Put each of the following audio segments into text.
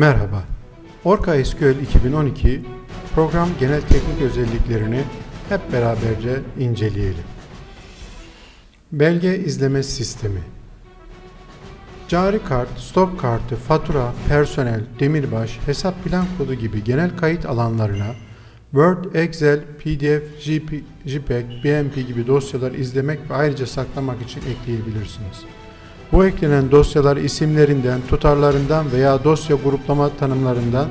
Merhaba. Orca SQL 2012 program genel teknik özelliklerini hep beraberce inceleyelim. Belge izleme sistemi. Cari kart, stop kartı, fatura, personel, demirbaş, hesap plan kodu gibi genel kayıt alanlarına Word, Excel, PDF, JPEG, BMP gibi dosyalar izlemek ve ayrıca saklamak için ekleyebilirsiniz. Bu eklenen dosyalar isimlerinden, tutarlarından veya dosya gruplama tanımlarından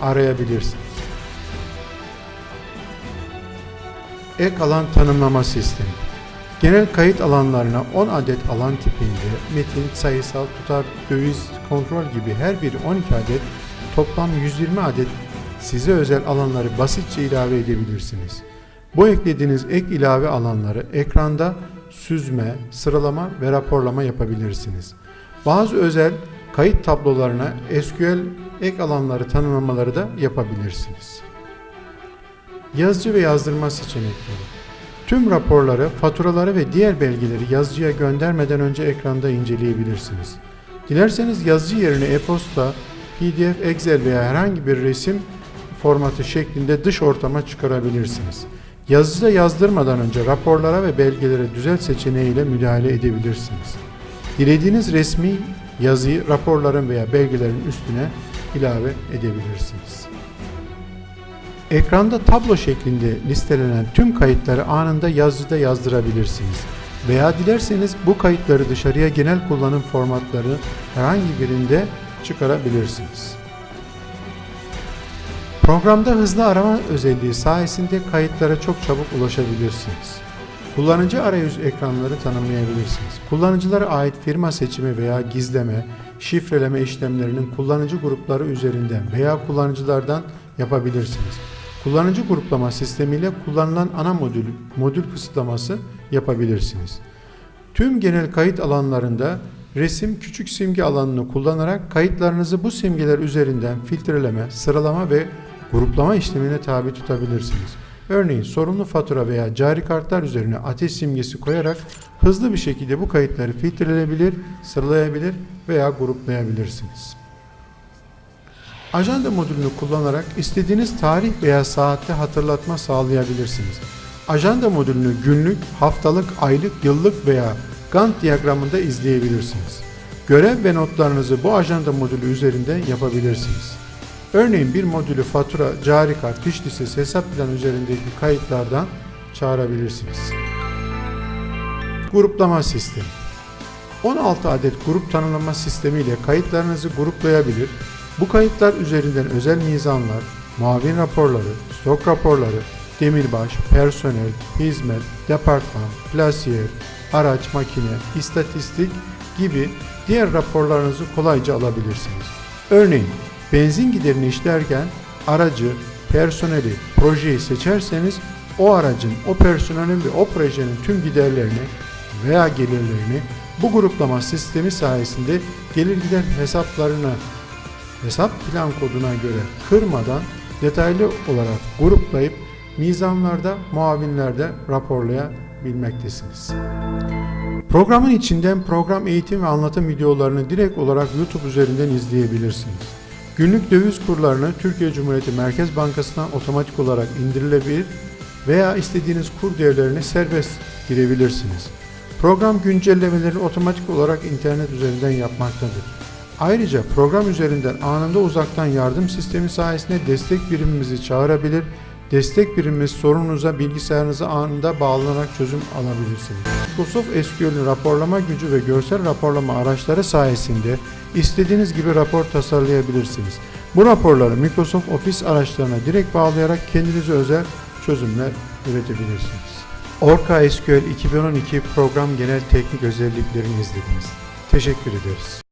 arayabilirsiniz. Ek alan tanımlama sistemi. Genel kayıt alanlarına 10 adet alan tipinde metin, sayısal, tutar, döviz, kontrol gibi her biri 12 adet toplam 120 adet size özel alanları basitçe ilave edebilirsiniz. Bu eklediğiniz ek ilave alanları ekranda süzme, sıralama ve raporlama yapabilirsiniz. Bazı özel kayıt tablolarına SQL ek alanları tanımlamaları da yapabilirsiniz. Yazıcı ve yazdırma seçenekleri. Tüm raporları, faturaları ve diğer belgeleri yazıcıya göndermeden önce ekranda inceleyebilirsiniz. Dilerseniz yazıcı yerine e-posta, PDF, Excel veya herhangi bir resim formatı şeklinde dış ortama çıkarabilirsiniz. Yazıcıda yazdırmadan önce raporlara ve belgelere düzelt seçeneğiyle müdahale edebilirsiniz. Dilediğiniz resmi yazıyı raporların veya belgelerin üstüne ilave edebilirsiniz. Ekranda tablo şeklinde listelenen tüm kayıtları anında yazıcıda yazdırabilirsiniz. Veya dilerseniz bu kayıtları dışarıya genel kullanım formatları herhangi birinde çıkarabilirsiniz. Programda hızlı arama özelliği sayesinde kayıtlara çok çabuk ulaşabilirsiniz. Kullanıcı arayüz ekranları tanımlayabilirsiniz. Kullanıcılara ait firma seçimi veya gizleme, şifreleme işlemlerinin kullanıcı grupları üzerinden veya kullanıcılardan yapabilirsiniz. Kullanıcı gruplama sistemiyle kullanılan ana modül, modül kısıtlaması yapabilirsiniz. Tüm genel kayıt alanlarında resim küçük simge alanını kullanarak kayıtlarınızı bu simgeler üzerinden filtreleme, sıralama ve gruplama işlemine tabi tutabilirsiniz. Örneğin sorumlu fatura veya cari kartlar üzerine ateş simgesi koyarak hızlı bir şekilde bu kayıtları filtreleyebilir, sıralayabilir veya gruplayabilirsiniz. Ajanda modülünü kullanarak istediğiniz tarih veya saatte hatırlatma sağlayabilirsiniz. Ajanda modülünü günlük, haftalık, aylık, yıllık veya Gantt diyagramında izleyebilirsiniz. Görev ve notlarınızı bu ajanda modülü üzerinde yapabilirsiniz. Örneğin bir modülü fatura, cari kart, fiş listesi, hesap planı üzerindeki kayıtlardan çağırabilirsiniz. Gruplama sistemi 16 adet grup tanımlama sistemi ile kayıtlarınızı gruplayabilir, bu kayıtlar üzerinden özel mizanlar, muavin raporları, stok raporları, demirbaş, personel, hizmet, departman, plasiyer, araç, makine, istatistik gibi diğer raporlarınızı kolayca alabilirsiniz. Örneğin benzin giderini işlerken aracı, personeli, projeyi seçerseniz o aracın, o personelin ve o projenin tüm giderlerini veya gelirlerini bu gruplama sistemi sayesinde gelir gider hesaplarına hesap plan koduna göre kırmadan detaylı olarak gruplayıp mizanlarda, muavinlerde raporlayabilmektesiniz. Programın içinden program eğitim ve anlatım videolarını direkt olarak YouTube üzerinden izleyebilirsiniz. Günlük döviz kurlarını Türkiye Cumhuriyeti Merkez Bankası'na otomatik olarak indirilebilir veya istediğiniz kur değerlerini serbest girebilirsiniz. Program güncellemelerini otomatik olarak internet üzerinden yapmaktadır. Ayrıca program üzerinden anında uzaktan yardım sistemi sayesinde destek birimimizi çağırabilir, destek birimimiz sorununuza bilgisayarınıza anında bağlanarak çözüm alabilirsiniz. Microsoft SQL'ün raporlama gücü ve görsel raporlama araçları sayesinde istediğiniz gibi rapor tasarlayabilirsiniz. Bu raporları Microsoft Office araçlarına direkt bağlayarak kendinize özel çözümler üretebilirsiniz. Orca SQL 2012 program genel teknik özelliklerini izlediniz. Teşekkür ederiz.